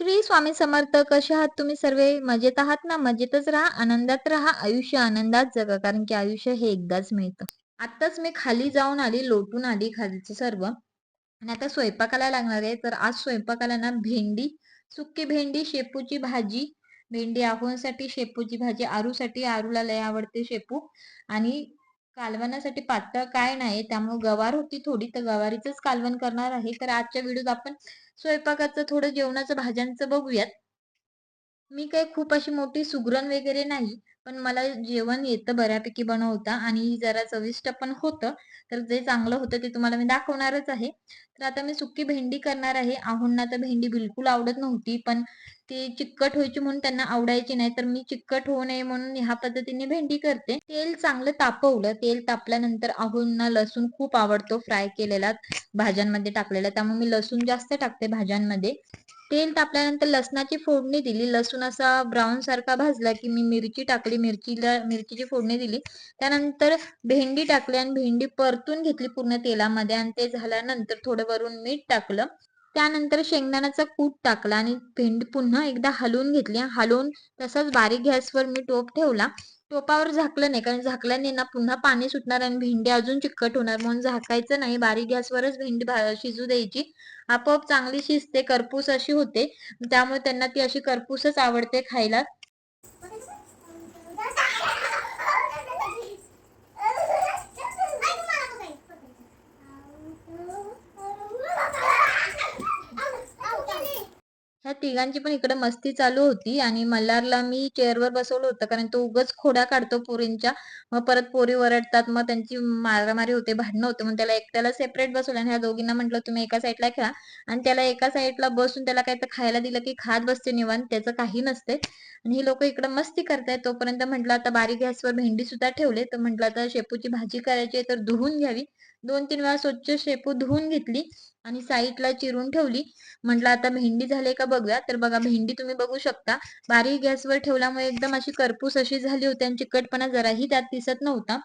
श्री स्वामी समर्थ कसे आहात तुम्ही सर्व? मजेत आहात ना? मजेतच राहा आनंदात राहा आयुष्य आनंदात जगा कारण की आयुष्य हे एकदाच मिळतं. आत्ताच मी खाली जाऊन आली लोटून आली खालचं सर्व. आणि आता स्वयंपाकाला लागणार आहे. तर आज स्वयंपाकाला ना भेंडी सुक्की भेंडी शेपूची भाजी. भेंडी आहोंसाठी शेपूची भाजी आरूसाठी आरूला लय आवडते शेपू. आणि कालवणासाठी पातळ काय नाही त्यामुळे गवार होती थोडी तर गवारीचंच कालवण करणार आहे. तर आजच्या व्हिडिओत आपण स्वयंपाकाचं थोडं जेवणाचं भाज्यांचं बघूयात. मी काही खूप अशी मोठी सुगरण वगैरे नाही पण मला जेवण येतं बऱ्यापैकी बनवता आणि जरा चविष्ट पण होतं. तर जे चांगलं होतं ते तुम्हाला मी दाखवणारच आहे. तर आता मी सुकी भेंडी करणार आहे. आहोंना तर भेंडी बिलकुल आवडत नव्हती पण ती चिकट व्हायची म्हणून त्यांना आवडायची नाही. तर मी चिकट होऊ नये म्हणून ह्या पद्धतीने भेंडी करते. तेल चांगलं तापवलं. तेल तापल्यानंतर आहोंना लसूण खूप आवडतो फ्राय केलेला भाज्यांमध्ये टाकलेला. त्यामुळे मी लसूण जास्त टाकते भाज्यांमध्ये. तेल तापल्यानंतर लसणाची फोडणी दिली. लसूण असा ब्राऊन सारखा भाजला की मी मिरची टाकली. मिरचीला मिरचीची फोडणी दिली. त्यानंतर भेंडी टाकली आणि भेंडी परतून घेतली पूर्ण तेलामध्ये आणि ते झाल्यानंतर थोडं वरून मीठ टाकलं. त्यानंतर शेंगदाण्याचा कूट टाकला आणि भेंड पुन्हा एकदा हलवून घेतली. हलवून तसाच बारीक गॅसवर मी टोप ठेवला. टोपावर झाकलं नाही कारण झाकल्याने ना पुन्हा पाणी सुटणार आणि भेंडी अजून चिकट होणार. म्हणून झाकायचं नाही बारीक गॅसवरच भेंडी शिजू द्यायची. आपोआप चांगली शिजते करपूस अशी होते. त्यामुळे त्यांना ती अशी करपूसच आवडते खायला. तिघांची पण इकडे मस्ती चालू होती आणि मल्हारला मी चेअरवर बसवलं होतं कारण तो उगच खोड्या काढतो पोरींच्या. मग परत पोरी वरडतात मग त्यांची मारामारी होते भांडणं होते मग त्याला एकट्याला सेपरेट बसवलं आणि ह्या दोघींना म्हटलं तुम्ही एका साईडला खेळा. आणि त्याला एका साईडला बसून त्याला काही तर खायला दिलं की खात बसते निवांत त्याचं काही नसते. आणि ही लोक इकडे मस्ती करतायत तोपर्यंत म्हटलं आता बारीक गॅसवर भेंडी सुद्धा ठेवले. तर म्हटलं आता शेपूची भाजी करायची तर धुवून घ्यावी. दोन तीन वेळा स्वच्छ शेपू धुवून घेतली आणि साईडला चिरून ठेवली. म्हटलं आता भेंडी झाली का बघूया. तर बघा भेंडी तुम्ही बघू शकता. बारीक गॅसवर ठेवल्यामुळे एकदम अशी करपूस अशी झाली होती आणि चिकटपणा जराही त्यात दिसत नव्हता.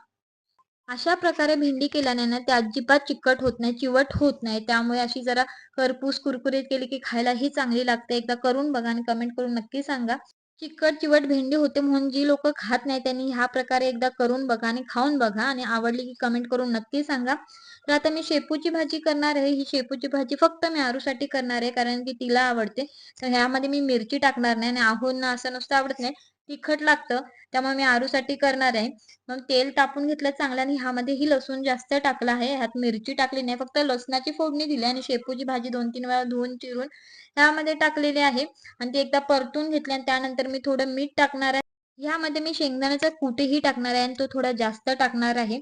अशा प्रकारे भेंडी केल्याने ना त्या अजिबात चिकट होत नाही चिवट होत नाही. त्यामुळे अशी जरा करपूस कुरकुरीत केली की खायलाही चांगली लागते. एकदा करून बघा आणि कमेंट करून नक्की सांगा. चिकट चिवट भेंडी होते म्हणून जी लोक खात नाही त्यांनी ह्या प्रकारे एकदा करून बघा आणि खाऊन बघा आणि आवडली की कमेंट करून नक्की सांगा. तर आता मी शेपूची भाजी करणार आहे. ही शेपूची भाजी फक्त मी आरूसाठी करणार आहे कारण की तिला आवडते. तर ह्यामध्ये मी मिरची टाकणार नाही आणि आहूंना असं नुसतं आवडत नाही. तिखट लागतं त्यामुळे मी आरूसाठी करणार आहे. मग तेल तापून घेतलं चांगलं आणि ह्यामध्ये ही लसूण जास्त टाकला आहे. ह्यात मिरची टाकली नाही फक्त लसणाची फोडणी दिली आणि शेपूची भाजी दोन तीन वेळा धुवून चिरून ह्यामध्ये टाकलेली आहे. आणि ते एकदा परतून घेतले आणि त्यानंतर मी थोडं मीठ टाकणार आहे. ह्यामध्ये मी शेंगदाण्याचा कुटेही टाकणार आहे आणि तो थोडा जास्त टाकणार आहे.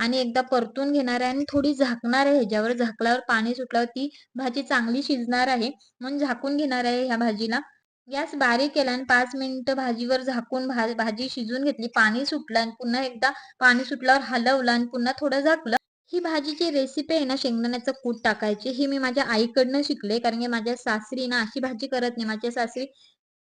आणि एकदा परतून घेणार आहे आणि थोडी झाकणार आहे ह्याच्यावर. झाकल्यावर पाणी सुटल्यावर ती भाजी चांगली शिजणार आहे. म्हणून झाकून घेणार आहे ह्या भाजीला. गॅस बारीक केला आणि पाच मिनिटं भाजीवर झाकून भाजी शिजून घेतली. पाणी सुटलं आणि पुन्हा एकदा पाणी सुटल्यावर हलवलं आणि पुन्हा थोडं झाकलं. ही भाजीची रेसिपी आहे ना शेंगदाण्याचं कूट टाकायची. ही मी माझ्या आईकडनं शिकले कारण की माझ्या सासरी ना अशी भाजी करत नाही. माझ्या सासरी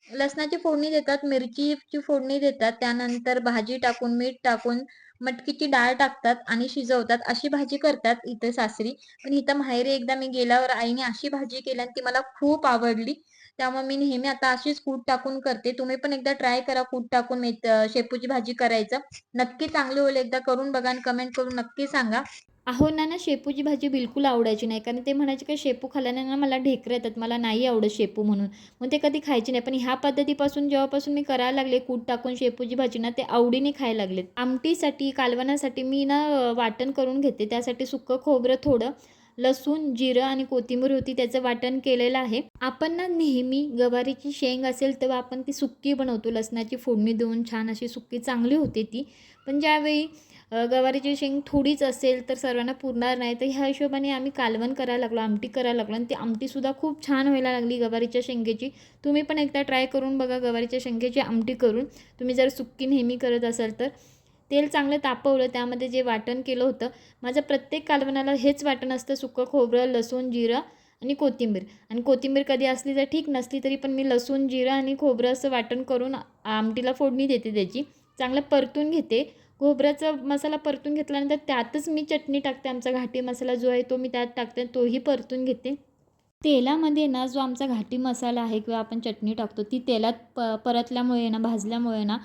लसणाची फोडणी देतात मिरचीची फोडणी देतात. त्यानंतर भाजी टाकून मीठ टाकून मटकीची डाळ टाकतात आणि शिजवतात. अशी भाजी करतात इथे सासरी. पण इथं माहेरी एकदा मी गेल्यावर आईने अशी भाजी केली आणि ती मला खूप आवडली. त्यामुळे मी नेहमी आता अशीच कूट टाकून करते. तुम्ही पण एकदा ट्राय करा कूट टाकून शेपूची भाजी करायचं. नक्की चांगली होईल एकदा करून बघा आणि कमेंट करून नक्की सांगा. अहो ना ना शेपूची भाजी बिलकुल आवडायची नाही. कारण ते म्हणायचे का शेपू खाल्ल्याने ना मला ढेकरं येतात. मला नाही आवडत शेपू म्हणून. मग ते कधी खायची नाही. पण ह्या पद्धतीपासून जेव्हापासून मी करायला लागले कूट टाकून शेपूची भाजी ना ते आवडीने खायला लागलेत. आमटीसाठी कालवणासाठी मी ना वाटण करून घेते. त्यासाठी सुकं खोबरं थोडं लसूण जिरं आणि कोथिंबीर होती त्याचं वाटण केलेलं आहे. आपण ना नेहमी गवारीची शेंग असेल तेव्हा आपण ती सुक्की बनवतो. लसणाची फोडणी देऊन छान अशी सुक्की चांगली होते ती. पण ज्यावेळी गवारीची शेंग थोडीच असेल तर सर्वांना पुरणार नाही. तर ह्या हिशोबाने आम्ही कालवण करायला लागलो आमटी करायला लागलो. आणि ती आमटीसुद्धा खूप छान व्हायला लागली गवारीच्या शेंगेची. तुम्ही पण एकदा ट्राय करून बघा गवारीच्या शेंगेची आमटी करून. तुम्ही जर सुक्की नेहमी करत असाल तर. तेल चांगलं तापवलं त्यामध्ये जे वाटण केलं होतं माझं प्रत्येक कालवणाला हेच वाटण असतं सुकं खोबरं लसूण जिरं आणि कोथिंबीर. आणि कोथिंबीर कधी असली तर ठीक नसली तरी पण मी लसूण जिरं आणि खोबरं असं वाटण करून आमटीला फोडणी देते त्याची. चांगलं परतून घेते. खोबऱ्याचा मसाला परतून घेतल्यानंतर त्यातच मी चटणी टाकते आमचा घाटी मसाला जो आहे तो मी त्यात टाकते तोही परतून घेते. तेलामध्ये ना जो आमचा घाटी मसाला आहे किंवा आपण चटणी टाकतो ती तेलात प परतल्यामुळे ना भाजल्यामुळे ना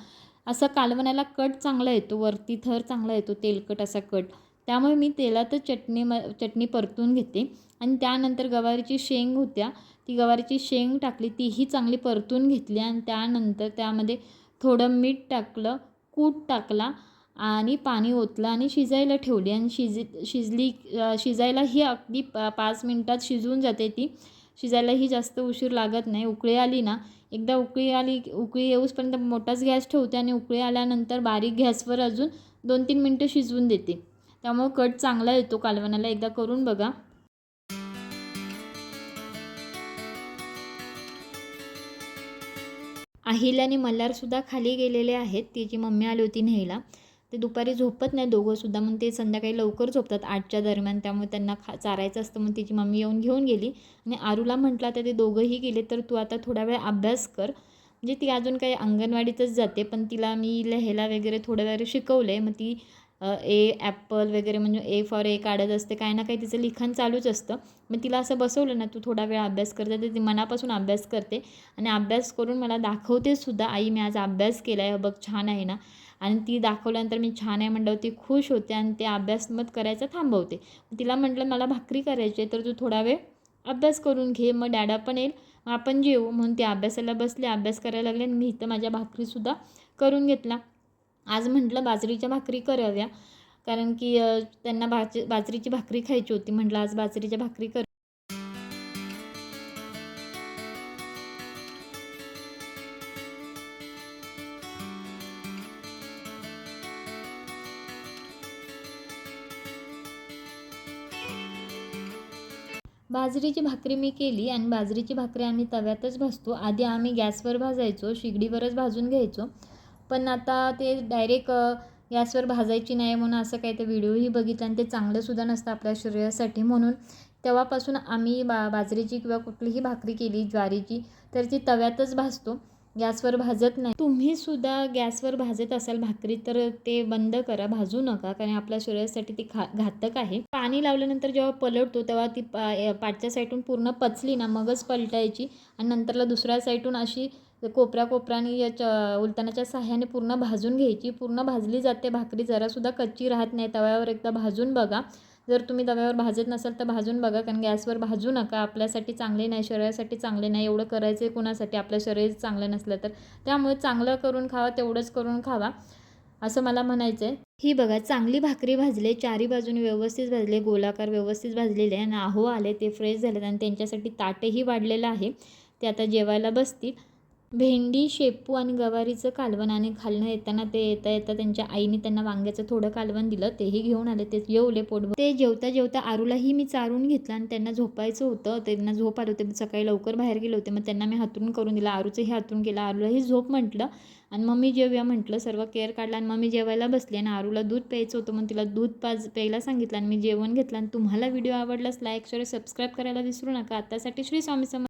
असं कालवणाला कट चांगला येतो वरती थर चांगला येतो तेलकट असा कट. त्यामुळे मी तेलातच चटणी म चटणी परतून घेते. आणि त्यानंतर गवारीची शेंग होत्या ती गवारीची शेंग टाकली तीही चांगली परतून घेतली आणि त्यानंतर त्यामध्ये थोडं मीठ टाकलं कूट टाकला आणि पाणी ओतलं आणि शिजायला ठेवली. आणि शिज शिजली शिजायला ही अगदी पाच मिनटात शिजून जाते ती. शिजायलाही जास्त उशीर लागत नाही. उकळी आली ना एकदा उकळी आली उकळी येऊसपर्यंत मोठाच गॅस ठेवते आणि उकळी आल्यानंतर बारीक गॅसवर अजून दोन तीन मिनटं शिजवून देते. त्यामुळं कट चांगला येतो कालवणाला. एकदा करून बघा. अहिल आणि मल्हारसुद्धा खाली गेलेले आहेत. तिची मम्मी आली होती न्यायला. ते दुपारी झोपत नाही दोघंसुद्धा मग ते संध्याकाळी लवकर झोपतात आठच्या दरम्यान. त्यामुळे त्यांना खा चारायचं असतं. मग तिची मम्मी येऊन घेऊन गेली. आणि आरूला म्हटलं तर ते दोघंही गेले तर तू आता थोडा वेळ अभ्यास कर. म्हणजे ती अजून काही अंगणवाडीतच जाते. पण तिला मी लिहायला वगैरे थोड्या वेळ शिकवलं आहे मग ती ए ॲपल वगैरे म्हणजे ए फॉर ए काढत असते. काही ना काही तिचं लिखाण चालूच असतं. मग तिला असं बसवलं ना तू थोडा वेळ अभ्यास करते तर ती मनापासून अभ्यास करते. आणि अभ्यास करून मला दाखवते सुद्धा. आई मी आज अभ्यास केला आहे बघ छान आहे ना. आणि ती दाखवल्यानंतर मी छान आहे म्हणलं ती खुश होते आणि ते अभ्यास मत करायचं थांबवते. तिला म्हटलं मला भाकरी करायची आहे तर तू थोडा वेळ अभ्यास करून घे मग डॅडा पण येईल मग आपण जेवू म्हणून ते अभ्यासाला बसले अभ्यास करायला लागले आणि मी इथं माझ्या भाकरीसुद्धा करून घेतला. आज म्हटलं बाजरीच्या भाकरी कराव्या. कारण की त्यांना बाज बाजरीची भाकरी खायची होती. म्हटलं आज बाजरीच्या भाकरी कर बाजरीची भाकरी मी केली आणि बाजरीची भाकरी आम्ही तव्यातच भाजतो. आधी आम्ही गॅसवर भाजायचो शिगडीवरच भाजून घ्यायचो. पण आता ते डायरेक्ट गॅसवर भाजायची नाही म्हणून असं काही ते व्हिडिओही बघितला आणि ते चांगलंसुद्धा नसतं आपल्या शरीरासाठी म्हणून. तेव्हापासून आम्ही बा बाजरीची किंवा कुठलीही भाकरी केली ज्वारीची तर ती तव्यातच भाजतो. गॅसवर भाजत नाही. तुम्ही सुद्धा गॅसवर भाजत असाल भाकरी तर ते बंद करा. भाजू नका कारण आपल्या शरीरासाठी ती खा घातक आहे. पाणी लावल्यानंतर जेव्हा पलटतो तेव्हा ती पा पाठच्या साईडून पूर्ण पचली ना मगच पलटायची. आणि नंतरला दुसऱ्या साईडून अशी कोपऱ्या कोपऱ्याने याच्या उलतानाच्या सहाय्याने पूर्ण भाजून घ्यायची. पूर्ण भाजली जाते भाकरी जरासुद्धा कच्ची राहत नाही तव्यावर एकदा भाजून बघा. जर तुम्ही तव्यावर भाजत नसाल तर भाजून बघा कारण गॅसवर भाजू नका. आपल्यासाठी चांगले नाही शरीरासाठी चांगले नाही एवढं करायचं आहे कुणासाठी? आपलं शरीर चांगलं नसलं तर. त्यामुळे चांगलं करून खावा तेवढंच करून खावा असं मला म्हणायचं आहे ही बघा चांगली भाकरी भाजले चारी बाजूने व्यवस्थित भाजले गोलाकार व्यवस्थित भाजलेले आणि आहो आले ते फ्रेश झालेत आणि त्यांच्यासाठी ताटही वाढलेलं आहे. ते आता जेवायला बसतील. भेंडी शेपू आणि गवारीचं कालवण आणि खालणं येताना ते येता येता त्यांच्या आईने त्यांना वांग्याचं थोडं कालवण दिलं तेही घेऊन आले ते जेवले पोटभर. ते जेवता जेवता आरूलाही मी चारून घेतलं आणि त्यांना झोपायचं होतं. त्यांना झोप आलं होते सकाळी लवकर बाहेर गेले होते. मग त्यांना मी हातरून करून दिलं आरूचंही हातरून केलं आरूलाही झोप म्हटलं. आणि मम्मी जेवूया म्हटलं सर्व केअर काढला आणि मम्मी जेवायला बसली आणि आरूला दूध प्यायचं होतं मग तिला दूध पाज प्यायला सांगितलं आणि मी जेवण घेतलं. आणि तुम्हाला व्हिडिओ आवडलास लाईक शेअर सबस्क्राईब करायला विसरू नका. आतासाठी श्री स्वामी समर्थ